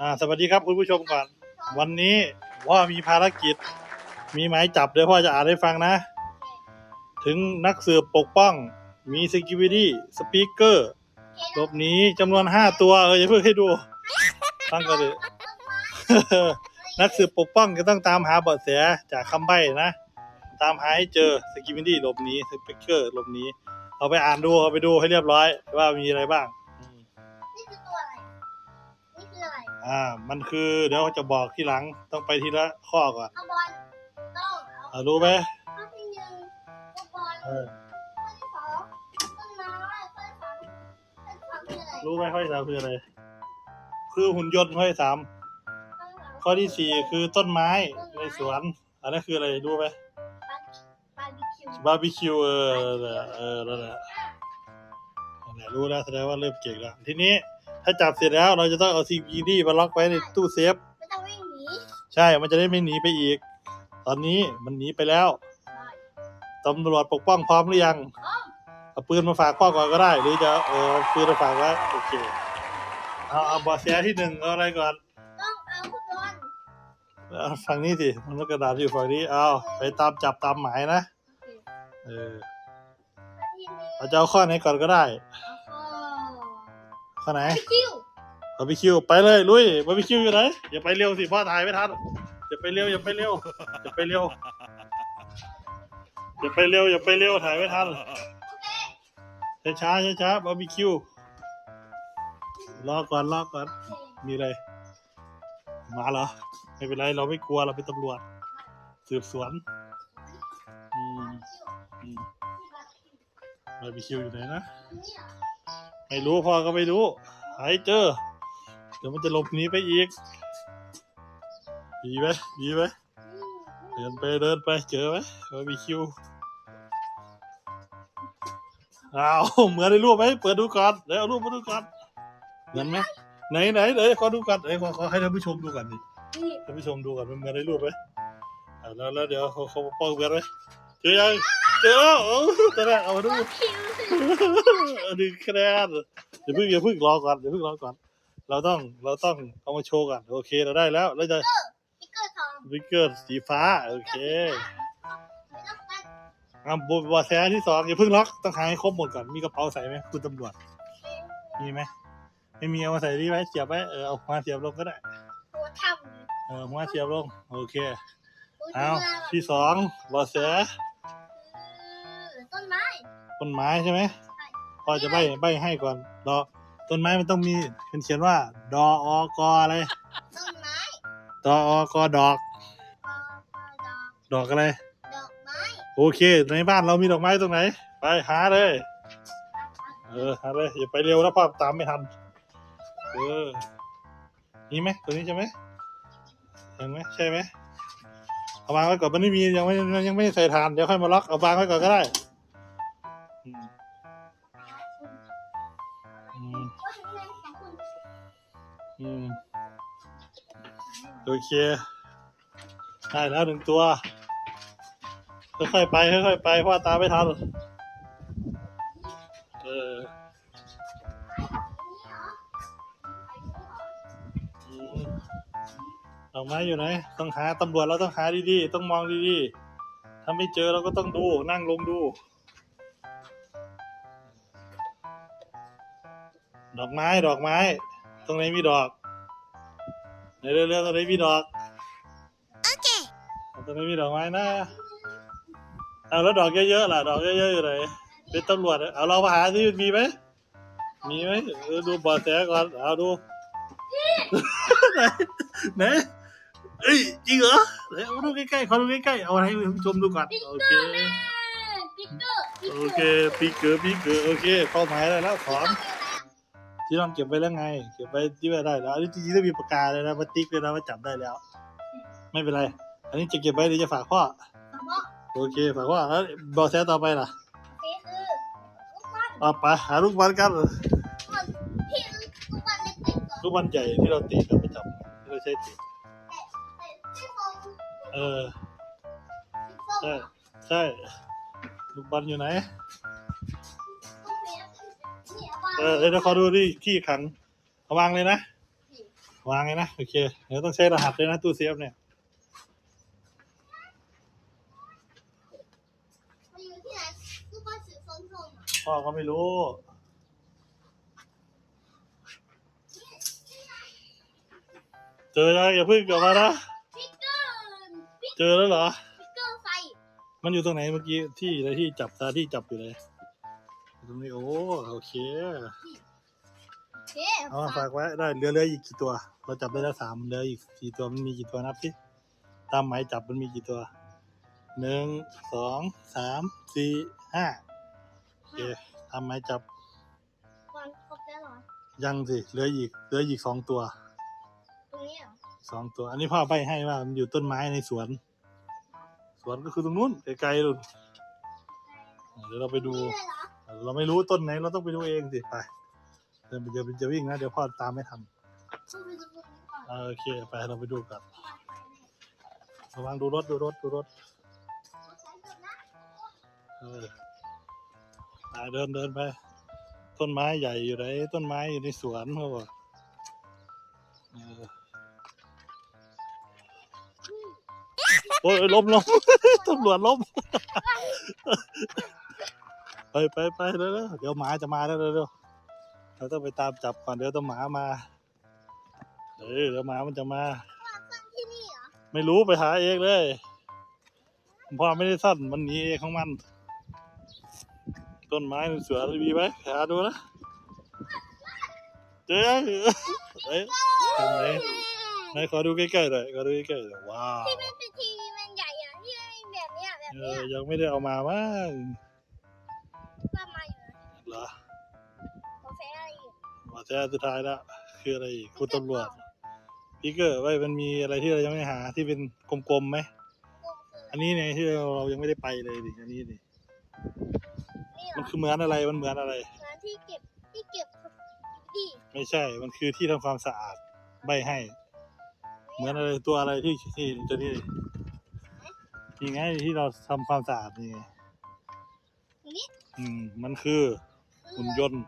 อ่าสวัสดีครับคุณผู้ชมก่อน วันนี้พ่อมีภารกิจ มีหมายจับเดี๋ยวพ่อจะอ่านให้ฟังนะ ถึงนักสืบปกป้อง มี security speaker หลบหนีจำนวนห้าตัวเอออย่าเพิ่งให้ดูฟังก่อนดินักสืบปกป้องจะต้องตามหาเบาะแสจากคำใบ้นะ ตามหาให้เจอ security หลบหนี speaker หลบหนีเอาไปอ่านดูเอาไปดูให้เรียบร้อยว่ามีอะไรบ้าง ออะไรอ่า มันคือเดี๋ยวจะบอกทีหลังต้องไปทีละข้อก่อนเอาบอลต้องเอาอ่ารู้ไหมข้อที่หนึ่งตัวบอลเออข้อที่สองต้นไม้ข้อที่สามข้อที่สามคืออะไรรู้ไหมข้อที่สามคืออะไร คือหุ่นยนต์ข้อที่สามข้อที่สี่คือต้นไม้ในสวน อันนั้นคืออะไรรู้ไหมบาร์บีคิวบาร์บีคิวเออนั่นแหละเออนั่นแหละนั่นแหละรู้แล้วแสดงว่าเริ่มเก่งแล้วทีนี้ ถ้าจับเสร็จแล้วเราจะต้องเอาซีพีดีมาล็อกไว้ในตู้เซฟ ไม่ต้องวิ่งหนีใช่ มันจะได้ไม่หนีไปอีก ตอนนี้มันหนีไปแล้ว ตำรวจปกป้องพร้อมหรือยังอ้อมเอาปืนมาฝากพ่อก่อนก็ได้ หรือจะเออเอาปืนมาฝากไว้โอเค เอาเอาเบอแสที่หนึ่งเอาอะไรก่อนต้องเอาฟุตบอลเอาฝั่งนี้สิมันกระดาษอยู่ฝั่งนี้ เอาไปตามจับตามหมายนะ เออข้อที่หนึ่งเราจะเอาข้อไหนก่อนก็ได้ เอา ข้อข้อไหนบาร์บีคิวบาร์บีคิวไปเลยลุยบาร์บีคิวอยู่ไหนอย่าไปเร็วสิพ่อถ่ายไม่ทันอย่าไปเร็วอย่าไปเร็วอย่าไปเร็วอย่าไปเร็วอย่าไปเร็วถ่ายไม่ทันโอเคช้าช้าช้าๆบาร์บีคิวรอก่อนรอก่อนมีอะไรมาเหรอไม่เป็นไรเราไม่กลัวเราเป็นตำรวจ สืบสวนอืมอืมบาร์บีคิวอยู่ไหนนะนี่เหรอ ไม่รู้พ่อก็ไม่รู้ หายเจอ เดี๋ยวมันจะหลบหนีไปอีก ดีไหมดีไหมอืมเดินไปเดินไปเจอไหมบาร์บีคิวอ้าวเหมือนในรูปไหมเปิดดูก่อนเดี๋ยวเอารูปมาดูก่อนเหมือนไหมไหนไหนเดี๋ยวขอดูก่อนเดี๋ยวขอขอให้ท่านผู้ชมดูก่อนดินี่ท่านผู้ชมดูก่อนมันเหมือนในรูปไหมอ่าแล้วแล้วเดี๋ยวเขาเขาป้องกันไหมเจอยังเจอแล้วโอ้ตอนแรกเอามา ดูบาร์บีคิวสิหนึ่งคะแนนอย่าเพิ่งอย่าเพิ่งรอก่อนอย่าเพิ่งรอก่อน เราต้องเราต้องเอามาโชว์ก่อนโอเคเราได้แล้วเราจะสติ๊กเกอร์ทองวิกเกอร์สีฟ้าโอเคไม่ต้องกันอะบวแสที่สองอย่าเพิ่งล็อกต้องหาให้ครบหมดก่อนมีกระเป๋าใส่ไหมคุณตำรวจมีไหมไม่มีเอามาใส่นี่ไว้เสียบไว้เออเอาหัวเสียบลงก็ได้ตัวทเออหัวเสียบลงโอเคำเอาที่สองบอแสต้นไม้ ต้นไม้ใช่ไหมใช่พ่อจะใบใบให้ก่อนรอต้นไม้มันต้องมีเป็นเขียนว่า ดออกออะไรต้นไม้ดออกอดอกปอปอดอก ดอกอะไร ดอกไม้ โอเค ในบ้านเรามีดอกไม้ตรงไหน ไปหาเลย เออหาเลยอย่าไปเร็วนะพ่อตามไม่ทัน เออนี่ไหมตัวนี้ใช่ไหมเห็นไหมใช่ไหมเอาวางไว้ก่อนมันไม่มียังไม่ยังไม่ใส่ฐานเดี๋ยวค่อยมาล็อกเอาวางไว้ก่อนก็ได้ โอเค ได้แล้วหนึ่งตัว ค่อยๆไป ค่อยๆไปเพราะว่าตามไม่ทันเอออืมดอกไม้อยู่ไหน ต้องหาตำรวจเราต้องหาดีๆ ต้องมองดีๆ ถ้าไม่เจอเราก็ต้องดู นั่งลงดู ดอกไม้ดอกไม้ ตรงไหนมีดอกไหนเรื่องตรงไหนมีดอกโอเคตรงไหนมีดอกไม้นะเอาแล้วดอกเยอะๆล่ะดอกเยอะๆอยู่ไหนเป็นตำรวจอะเอาเรามาหาที่มีไหมมีไหมเออดูเบอดแสก่อนเอาดูไหนไหนเอ้ยจริงเหรอไหนเอามาดูใกล้ๆขอดูใกล้ๆเอาให้ผู้ชมดูก่อนโอเคปิ๊กเกอร์ปิ๊กโอเกเคอร์ปีเกือปีเกือโอเคเป้าหมายได้แล้วถอน ที่ต้องเก็บไว้แล้วไง เก็บไว้ที่ไว้ได้แล้วอันนี้จริงๆต้องมีปากกาเลยนะมาติ๊กเลยนะว่าจับได้แล้ว ไม่เป็นไร อันนี้จะเก็บไว้หรือจะฝากพ่อสมองโอเคฝากพ่อแล้วบอแซต่อไปล่ะนี่คือลูกบอลเอาไปหาลูกบอลกันที่ลูกบอลเล็กๆก่อนลูกบอลใหญ่ที่เราตีกันประจำที่เราใช้ตีที่ฟองเออที่ฟองใช่ใช่ลูกบอลอยู่ไหนนี่ เอาวางเออเดี๋ยวขอดูที่ที่ขังเอาวางเลยนะ วางไงนะ โอเค เดี๋ยวต้องใช้รหัสด้วยนะตู้เซฟเนี่ยมันอยู่ที่ไหนคือบ้านสีส้มๆอะพ่อก็ไม่รู้เจอยังอย่าเพิ่งกลับมานะพิกเกอร์พิกเจอแล้วเหรอพิกเกอร์ไฟมันอยู่ตรงไหนเมื่อกี้ที่อะไรที่จับตาที่จับอยู่เลยอยู่ ตรงนี้โอ้โอเคเฮ้เอามาฝากไว้ได้เหลือเหลืออีกกี่ตัว เราจับได้แล้วสามเหลืออีกสี่ตัวมันมีกี่ตัวนับสิตามหมายจับมันมีกี่ตัวหนึ่งสองสามสี่ห้าโอเคตามหมายจับวันครบแล้วเหรอยังสิเหลืออีกเหลืออีกสองตัวตรงนี้เหรอสองตัว อันนี้พ่อไปให้ว่ามันอยู่ต้นไม้ในสวน สวนก็คือตรงนู้นไกลๆนู่นเดี๋ยวเราไปดู นี่เลยเหรอ เราไม่รู้ต้นไหนเราต้องไปดูเองสิไปเดี๋ยวเดี๋ยวจะวิ่งนะเดี๋ยวพ่อตามไม่ทันช่วยไปดูตรงนี้ก่อนเออโอเคไปเราไปดูกันระวังดูรถดูรถดูรถเอาใช้ก่อนนะเออไปเดินเดินไป ต้นไม้ใหญ่อยู่ไหนต้นไม้อยู่ในสวนเขาบอกเออโอ้ยล้มล้มตำรวจล้ม ไปไปไปเร็วๆเดี๋ยวหมาจะมาแล้วเร็วๆเราต้องไปตามจับก่อนเดี๋ยวต้องหมามาเออเดี๋ยวหมามันจะมาว่าซ่อนที่นี่เหรอไม่รู้ไปหาเองเลยพ่อไม่ได้ซ่อนมันหนีเองของมัน ต้นไม้ในสวนมีไหมหาดูนะเจอยังเอ้ยตรงไหนไหนขอดูใกล้ๆหน่อยขอดูใกล้ๆหน่อยว้าวที่มันเป็นทีวีมันใหญ่อะที่แบบเนี้ยแบบเอเนี้ยอยังไม่ได้เอามามั้ง แท้สุดท้ายแล้วคืออะไรอีกคุณตำรวจพี่เกอร์ไว้มันมีอะไรที่เรายังไม่หาที่เป็นกลมๆไหมกลมคืออันนี้เนี่ยที่เรายังไม่ได้ไปเลยดิอันนี้ดินี่เหรมัอนคือเหมือนอะไรมันเหมือนอะไรร้านที่เก็บที่เก็บดีไม่ใช่มันคือที่ทำความสะอาดใบให้ เหมือนอะไรตัวอะไรที่ที่ตัวนี้นี่ไงที่เราทำความสะอาดนี่ไงตรงนี้อืมมันคือคือหุ่นยนต์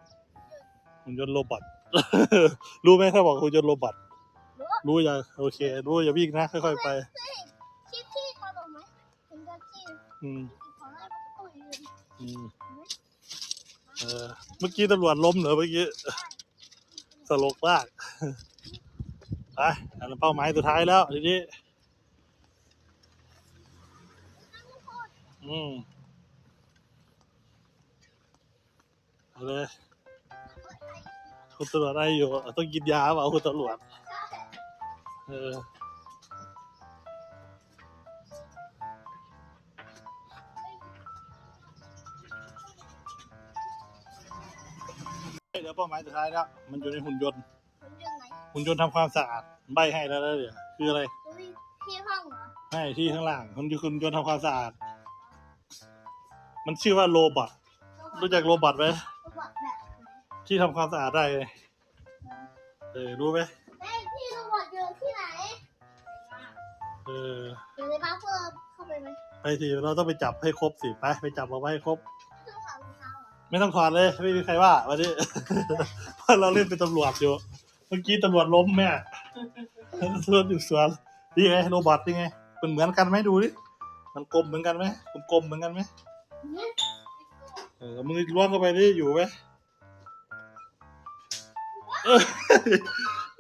หุ่นยนต์โรบอท รู้ไหมถ้าบอกหุ่นยนต์โรบอท รู้รู้ยังโอเค รู้อย่าวิ่งนะค่อยๆไปที่ที่เขาบอกไหมเป็นการที่อืมที่ของอะไรประตูอยู่อืมเออเมื่อกี้ตำรวจล้มเหรอเมื่อกี้ตลกมากไปอันนั้นเป้าหมายสุดท้ายแล้วทีนี้อืมเอาเลย คุณตำรวจได้อยู่ ต้องกินยาเปล่าคุณตำรวจ เออเดี๋ยวเป้าหมายสุดท้ายแล้ว มันอยู่ในหุ่นยนต์มันอยู่ไหนหุ่นยนต์ทำความสะอาด ใบให้แล้วนะเดี๋ยวคืออะไรตรงนี้ที่ห้องเหรอไม่ที่ข้างล่างหุ่นยนต์หุ่นยนต์ทำความสะอาด มันชื่อว่าโรบอท รู้จักโรบอทไหม ที่ทำความสะอาดได้ไงเออรู้ไหมเอ้ยที่ระบบอยู่ที่ไหน เออ อยู่ในบ้านพวกเราเข้าไปไหมไปสิเราต้องไปจับให้ครบสิไปไปจับเอาไว้ให้ครบ เครื่องถอดรองเท้าเหรอไม่ต้องถอดเลย ไม่มีใครว่าวันนี้ เพราะเราเล่นเป็นตำรวจอยู่ เมื่อกี้ตำรวจล้มแม่ตำรวจอยู่สวนนี่ไงโรบอทนี่ไงเป็นเหมือนกันไหมดูดิมันกลมเหมือนกันไหมกลมๆเหมือนกันไหมเนี่ยเออมือล้วงเข้าไปดิอยู่ไหมเออ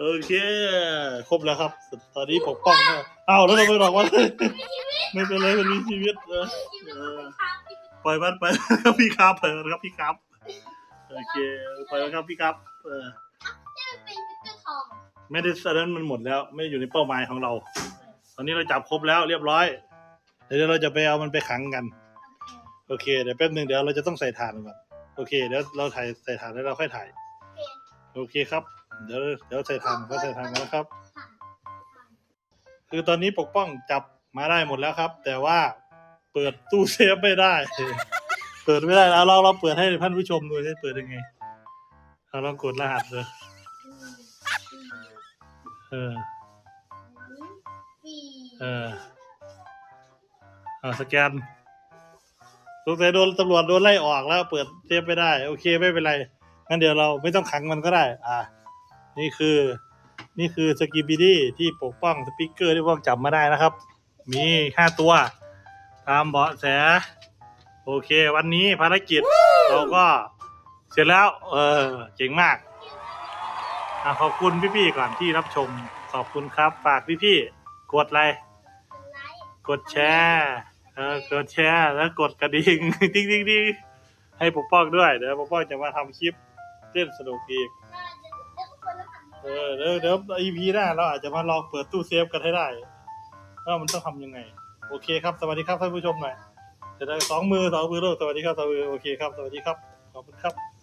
โอเค ครบแล้วครับ ตอนนี้ปกป้องเนี่ยอ้าวแล้วเราไปบอกว่าไม่เป็นไรมันมีชีวิตเออชีวิตมันเป็นทางที่ปล่อยมันไปครับพี่ครับปล่อยมันครับพี่ครับ โอเคปล่อยมันครับพี่ครับ เออที่มันเป็นฟิกเกอร์ทองไม่ได้ตอนนั้นมันหมดแล้ว ไม่ได้อยู่ในเป้าหมายของเรา ตอนนี้เราจับครบแล้วเรียบร้อย เดี๋ยวเราจะไปเอามันไปขังกัน โอเค เดี๋ยวแป๊บหนึ่งเดี๋ยวเราจะต้องใส่ถ่านก่อน โอเค เดี๋ยวเราถ่ายใส่ถ่านแล้วเราค่อยถ่าย โอเคโอเคครับ เดี๋ยวเดี๋ยวใส่ถ่านก็ใส่ถ่านกันนะครับค่ะคือตอนนี้ปกป้องจับมาได้หมดแล้วครับ แต่ว่าเปิดตู้เซฟไม่ได้ เปิดไม่ได้แล้วเราเราเปิดให้ท่านผู้ชมดูได้เปิดยังไงเราลองกดรหัสเลยอืมเออสี่เออเอาสแกนสงสัยโดนตำรวจโดนไล่ออกแล้ว เปิดเซฟไม่ได้ โอเคไม่เป็นไร งั้นเดี๋ยวเราไม่ต้องขังมันก็ได้ อ่า นี่คือ นี่คือสกิบิดี้ที่ปกป้องสปิเกอร์ที่พวกจับมาได้นะครับ มีห้าตัว ตามเบาะแส โอเค วันนี้ภารกิจเราก็เสร็จแล้ว เออ เจ๋งมากอขอบคุณพี่ๆก่อนที่รับชม ขอบคุณครับ ฝากพี่ๆ กดไลค์กดแชร์เออกดแชร์แล้วกดกระดิ่ง ติ๊งติ๊งติ๊งให้ปกป้องด้วย เดี๋ยวปกป้องจะมาทำคลิป เล่นสนุกอีกน่าจะเดี๋ยวเออเดี๋ยวเดี๋ยว EP หน้าเราอาจจะมาลองเปิดตู้เซฟกันให้ได้ว่ามันต้องทำยังไง โอเคครับ สวัสดีครับท่านผู้ชมหน่อยจะได้สองมือสองมือโลกสวัสดีครับสวัสดีโอเคครับ สวัสดีครับ ขอบคุณครับ